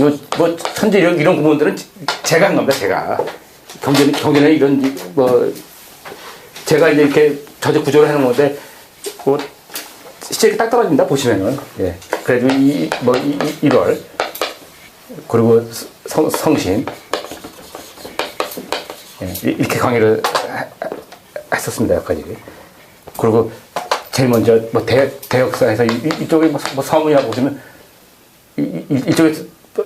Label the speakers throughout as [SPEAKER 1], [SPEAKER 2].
[SPEAKER 1] 요 뭐 천재 이런, 이런 구문들은 제가 한 겁니다. 제가 경제 경제는 이런 뭐 제가 이제 이렇게 저적 구조를 해놓은 건데 뭐 실제 딱 떨어집니다. 보시면은 예. 그래도 이뭐 1월 그리고 성, 성신 예, 이렇게 강의를 했었습니다. 여기까지. 그리고 제일 먼저 뭐 대, 대역사에서 이, 이쪽에 뭐, 뭐 서문이라고 보시면 이, 이, 이쪽에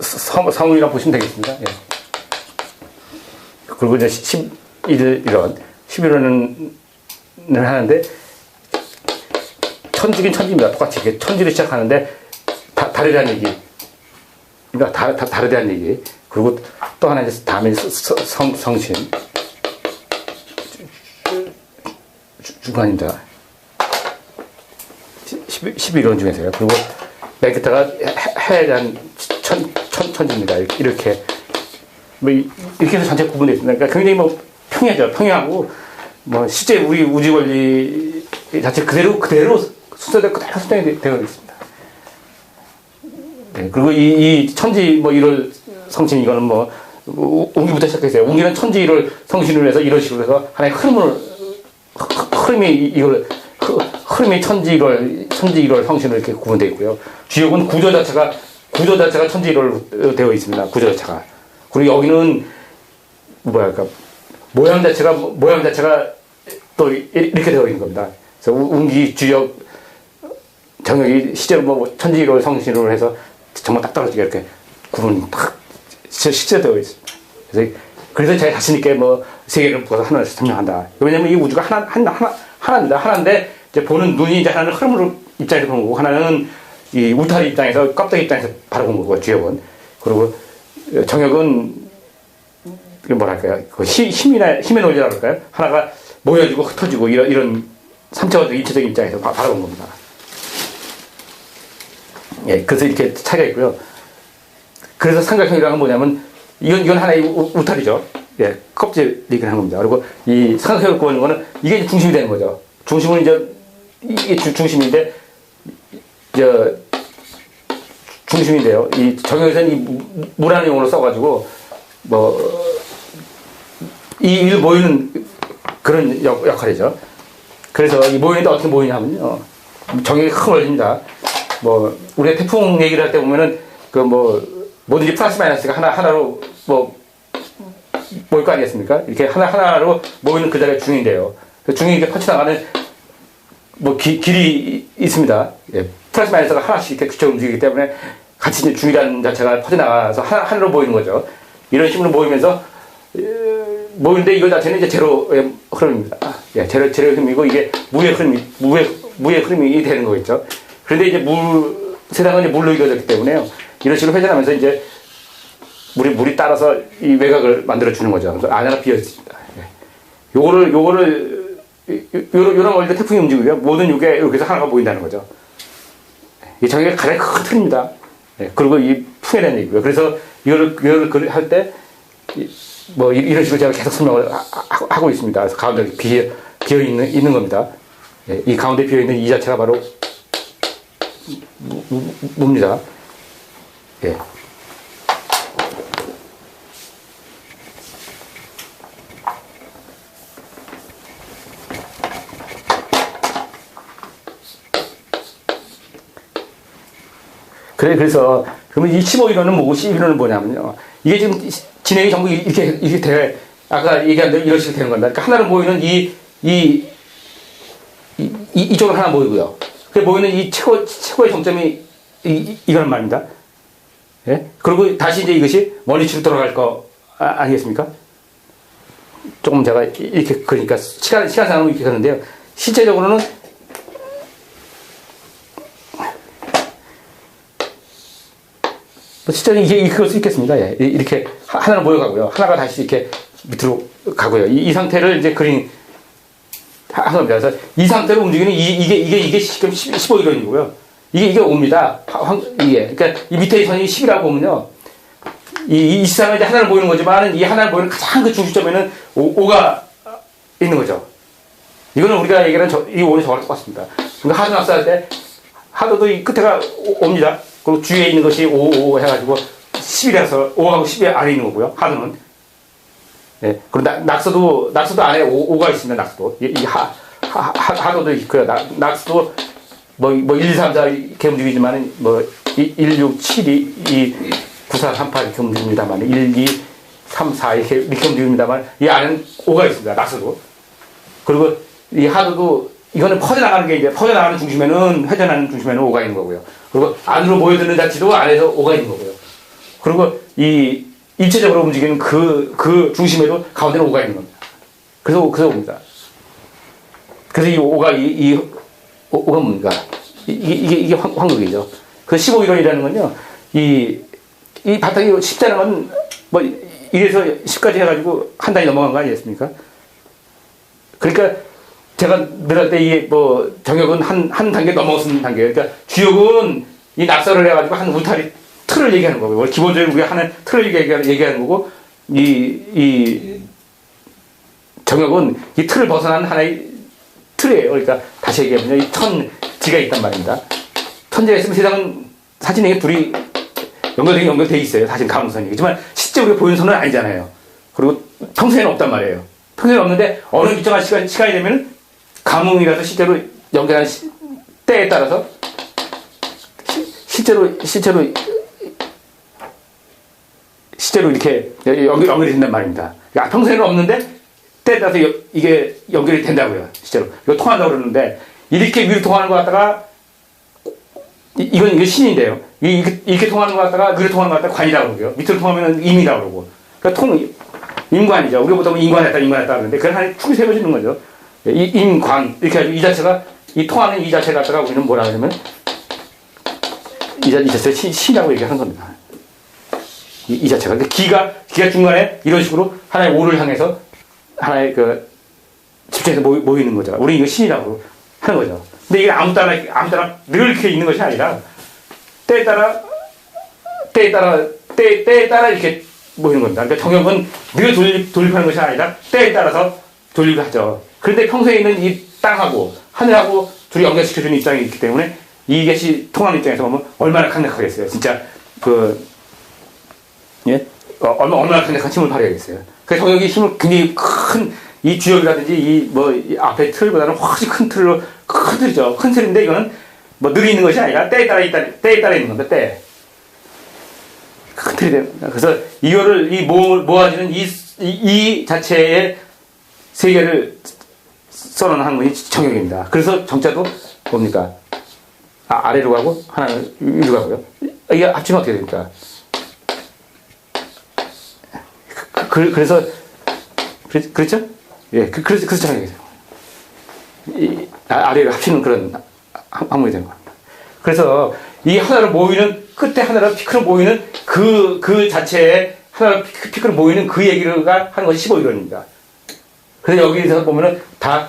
[SPEAKER 1] 서, 서문이라고 보시면 되겠습니다. 예. 그리고 이제 11일 이런 11월은 하는데 천지긴 천지입니다. 똑같이 천지를 시작하는데 다, 다르다는 얘기. 그러니까 다, 다 다르다는 얘기. 그리고 또 하나 이제 다음에 성, 성신. 주관입니다. 11원 중에서요. 그리고 맨 끝에가 해에 대한 천, 천, 천지입니다. 이렇게. 뭐, 이렇게 해서 전체 구분되어 있습니다. 그러니까 굉장히 뭐 평이하죠. 평이하고, 뭐, 실제 우리 우주 원리 자체 그대로, 그대로 순서대로 그대로 수정이 되어 있습니다. 네, 그리고 이, 이 천지 뭐 1월 성신 이거는 뭐, 웅기부터 시작했어요. 웅기는 천지 1월 성신을 해서 이런 식으로 해서 하나의 흐름을, 흐름이 이걸, 흐름이 천지 1월, 천지 1월 성신으로 이렇게 구분되어 있고요. 주역은 구조 자체가, 구조 자체가 천지 1월 되어 있습니다. 구조 자체가. 그리고 여기는, 뭐랄까, 모양 자체가, 모양 자체가 또 이렇게 되어 있는 겁니다. 그래서 운기, 주역, 정역이 실제로 뭐 천지 1월 성신으로 해서 정말 딱 떨어지게 이렇게 구분 딱 실제 되어 있습니다. 그래서, 그래서 제가 자신 있게 뭐 세계를 보고서 하나를 설명한다. 왜냐면 이 우주가 하나, 하나, 하나, 하나입니다. 하나인데 이제 보는 눈이 이제 하나는 흐름으로 입장에서 보는 거고 하나는 이 울타리 입장에서 껍데기 입장에서 바라보는 거고 주역은 그리고 정역은 뭐랄까요 그 힘이나 힘의 논리라 그럴까요 하나가 모여지고 흩어지고 이런 이런 삼차원적 입체적인 입장에서 바 라본 겁니다. 예, 그래서 이렇게 차이가 있고요. 그래서 삼각형이라는 건 뭐냐면 이건 이건 하나의 울타리죠. 예, 껍질 이렇게 하는 겁니다. 그리고 이 삼각형을 구하는 거는 이게 중심이 되는 거죠. 중심은 이제 이게 주, 중심인데 저 중심인데요. 이 정형에서는 이무라는 용어로 써가지고 뭐 이 일 모이는 그런 역, 역할이죠. 그래서 이 모이는데 어떻게 모이냐면요. 큰 원리입니다. 뭐 우리가 태풍 얘기를 할 때 보면은 그 뭐 뭐든지 플러스 마이너스가 하나 하나로 뭐 모일 거 아니겠습니까? 이렇게 하나 하나로 모이는 그 자리가 중인데요. 그 중이 이렇게 퍼쳐나가는 뭐 기, 길이 있습니다. 예. 플러스 마이너스가 하나씩 이렇게 그쳐 움직이기 때문에 같이 이제 중이라는 자체가 퍼져나가서 하나, 하나로 모이는 거죠. 이런 식으로 모이면서 모이는데 이거 자체는 이제 제로의 흐름입니다. 예, 제로 제로의 흐름이고 이게 무의 흐름이 무의 무의 흐름이 되는 거겠죠. 그런데 이제 물, 세상은 이제 물로 이루어졌기 때문에요. 이런 식으로 회전하면서 이제 물이, 물이 따라서 이 외곽을 만들어 주는 거죠. 그래서 안에가 비어 있습니다. 예. 요거를, 요거를, 요런, 요런 원리로 태풍이 움직이고요. 모든 요게 여기서 하나가 보인다는 거죠. 이 정의가 가장 큰 틀입니다. 예. 그리고 이 대한 얘기고요. 그래서 이거를, 이거를 할 때, 뭐, 이런 식으로 제가 계속 설명을 하, 고 있습니다. 그래서 가운데 비어, 비어 있는, 있는 겁니다. 예. 이 가운데 비어 있는 이 자체가 바로 뭡니다. 예. 그래, 그래서, 그러면 이 15일호는 뭐고 11호는 뭐냐면요. 이게 지금 진행이 전부 이렇게, 이렇게 돼. 아까 얘기한 대로 이런 식으로 되는 겁니다. 그러니까 하나로 모이는 이, 이, 이, 이쪽은 하나 모이고요. 그 모이는 이 최고, 최고의 정점이 이, 이거는 말입니다. 예? 그리고 다시 이제 이것이 원리치로 돌아갈 거 아, 니겠습니까 조금 제가 이렇게 그러니까 시간, 시간상으로 이렇게 가는데요. 실제적으로는 뭐 실제는 이게 그럴 수 있겠습니다. 예. 이렇게 하나로 모여가고요. 하나가 다시 이렇게 밑으로 가고요. 이, 이 상태를 이제 그린 한 겁니다. 그래서 이 상태로 움직이는 이, 이게, 이게, 이게 지금 15이론이고요. 이게, 이게 5입니다. 이게. 그러니까 이 밑에 선이 10이라고 보면요. 이, 이 시상은 이제 하나를 보이는 거지만 이 하나를 보이는 가장 그 중심점에는 5, 가 있는 거죠. 이거는 우리가 얘기하는 저, 이 5는 저랑 똑같습니다. 그러니까 하도 낙서할 때 하도도 이 끝에가 5입니다. 그리고 주위에 있는 것이 5, 5 해가지고 10이라서 5하고 10이 안에 있는 거고요. 하도는. 예. 그리고 낙, 낙서도, 낙서도 안에 5, 가 있습니다. 낙서도. 이, 이 하, 하, 하, 하도도 있고요. 낙, 낙서도 뭐, 뭐 1, 2, 3, 4 이렇게 움직이지만은 뭐 1, 6, 7, 2, 2, 9, 4, 3, 8 이렇게 움직입니다만 1, 2, 3, 4 이렇게, 이렇게 움직입니다만 이 안에는 5가 있습니다. 낙서도. 그리고 이 하도도 이거는 퍼져나가는 게 이제 퍼져나가는 중심에는 회전하는 중심에는 5가 있는 거고요. 그리고 안으로 모여드는 자체도 안에서 5가 있는 거고요. 그리고 이 입체적으로 움직이는 그, 그 중심에도 가운데는 5가 있는 겁니다. 그래서, 그래서 옵니다. 그래서 이 5가, 이, 이 5가 뭡니까? 이- 이게, 이게, 황, 황금이죠. 그 15일원이라는 건요, 이, 이 바탕이 10자는 건, 뭐, 1에서 10까지 해가지고 한 단위 넘어간 거 아니겠습니까? 그러니까 제가 늘할 때 이게 뭐 정역은 한, 한 단계 넘어선 단계. 그러니까 주역은 이 낙서를 해가지고 한 울타리 틀을 얘기하는 거고요. 기본적으로 우리가 하는 틀을 얘기하는, 거고, 이, 이 정역은 이 틀을 벗어난 하나의 틀이에요. 그러니까 다시 얘기하면 이 천지가 있단 말입니다. 천지가 있으면 세상은 사실 이게 둘이 연결되긴 연결돼 있어요. 사실 가능성이지만 실제 우리가 보이는 선은 아니잖아요. 그리고 평소에는 없단 말이에요. 평소에는 없는데 어느 일정한 시간, 시간이 되면 감흥이라서 실제로 연결하는 시- 때에 따라서 시- 실제로 실제로 실제로 이렇게 연결, 연결이 된단 말입니다. 그러니까 평소에는 없는데 때에 따라서 여- 이게 연결이 된다고요. 실제로 이거 통한다고 그러는데 이렇게 위로 통하는 것 같다가 이- 이건 이거 신인데요. 이- 이렇게, 이렇게 통하는 것 같다가 위로 통하는 것 같다가 관이라고 그러고요. 밑으로 통하면 임이라고 그러고. 그러니까 통 임관이죠. 우리가 보통 인관했다 인관했다 그러는데 그건 하나의 축이 세워지는 거죠. 이 임관 이렇게 해가지고 이 자체가 이 통하는 이 자체 갖다가 우리는 뭐라 그러냐면 이, 자, 이 자체가 신, 신이라고 얘기하는 겁니다. 이, 이 자체가 근데 기가 기가 중간에 이런 식으로 하나의 오를 향해서 하나의 그 집중해서 모이, 모이는 거죠. 우리 이거 신이라고 하는 거죠. 근데 이게 아무 따라 아무 따라 늘 이렇게 있는 것이 아니라 때에 따라 때에 따라 때 때에 따라 이렇게 모이는 겁니다. 그러니까 정역은 늘 돌립, 돌립하는 것이 아니라 때에 따라서 돌립을 하죠. 그런데 평소에 있는 이 땅하고 하늘하고 둘이 연결시켜주는 입장이 있기 때문에 이것이 통하는 입장에서 보면 얼마나 강력하겠어요. 진짜 그 예? 어, 얼마, 얼마나 강력한 힘을 발휘하겠어요. 그 정역이 힘을 굉장히 큰 이 주역이라든지 이 뭐 앞에 틀보다는 훨씬 큰 틀로 큰 틀이죠. 큰 틀인데 이거는 뭐늘 있는 것이 아니라 때에 따라 있다, 때에 따라 있는 건데 때. 큰 틀이 됩니다. 그래서 이거를 이 모, 모아지는 이, 이, 이 자체의 세계를 써놓은 학문이 정역입니다. 그래서 정자도 뭡니까? 아, 아래로 가고 하나는 위로 가고요. 이게 합치면 어떻게 됩니까? 그, 그, 그래서 그랬, 그랬죠? 예, 그, 그래서 그래서 정역이죠. 이 아- 아래를 합치는 그런 학- 학문이 되는 겁니다. 그래서 이 하나로 모이는 끝에 하나로 피크로 모이는 그, 그 자체에 하나로 피크, 피크로 모이는 그 얘기가 하는 것이 15이론입니다. 그래서 여기서 보면은 다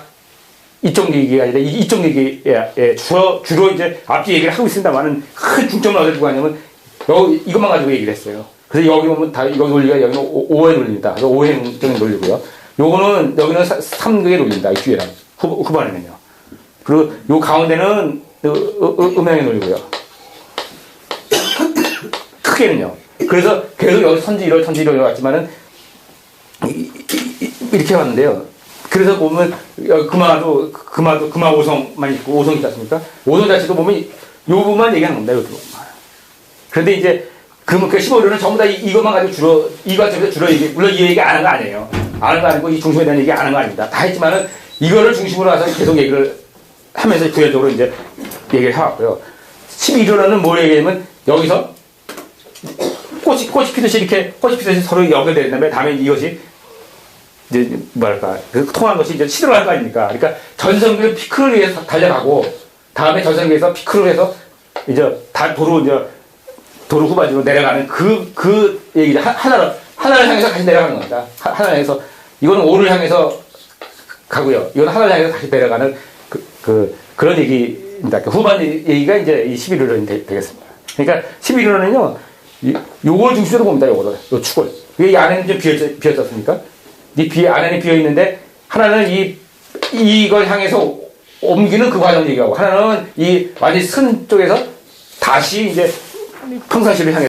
[SPEAKER 1] 이쪽 얘기가 아니라 이- 이쪽 얘기에 예, 주로, 주로 이제 앞뒤 얘기를 하고 있습니다만은 큰 중점을 어디에 두고 하냐면 여기 이것만 가지고 얘기를 했어요. 그래서 여기 보면 다 여기 논리가 여기는 오- 오해 논리입니다. 그래서 오행적인 논리고요. 요거는 여기는 사- 삼극의 논리입니다. 이 뒤에랑 후, 후반에는요. 그리고 요 가운데는 그 음- 음- 음양의 논리고요. 크게는요. 그래서 계속 여기 선지 이럴 선지 이럴 왔지만은 이렇게 왔는데요. 그래서 보면 금화도 금화도 금화 오성만 있고 오성 있지 않습니까? 오성 자체도 보면 이- 요 부분만 얘기하는 겁니다. 요 부분. 그런데 이제 그러면 그 15년은 전부 다 이, 이것만 가지고 주로 이 관점에서 주로 얘기 물론 이 얘기 안 한 거 아니에요. 안 한 거 아니고 이 중심에 대한 얘기 안 한 거 아닙니다. 다 했지만은 이거를 중심으로 해서 계속 얘기를 하면서 구현적으로 이제 얘기를 해왔고요. 11호라는 뭘 얘기하면 여기서 꽃이, 꽃이 피듯이 이렇게 꽃이 피듯이 서로 연결되는 다음에 다음에 이것이 이제 뭐랄까 그 통한 것이 이제 시들어갈 거 아닙니까? 그러니까 전성기의 피크를 위해서 달려가고 다음에 전성기에서 피크를 해서 이제 다 도로 이제 도로 후반으로 내려가는 그그 얘기를 하- 하나로 하나를 향해서 다시 내려가는 겁니다. 하- 하나를 향해서 이거는 오를 향해서 가고요. 이건 하나를 향해서 다시 내려가는 그, 그 그런 얘기입니다. 그 후반 얘기가 이제 이 11호론이 되, 겠습니다 그러니까 11호론은요, 요걸 중심으로 봅니다. 요거를 요 축을. 이게 이 안에는 좀 비었지 않습니까? 이 비, 안에는 비어 있는데 하나는 이 이걸 향해서 옮기는 그 과정 얘기하고 하나는 이 완전히 선 쪽에서 다시 이제 평상시를 향해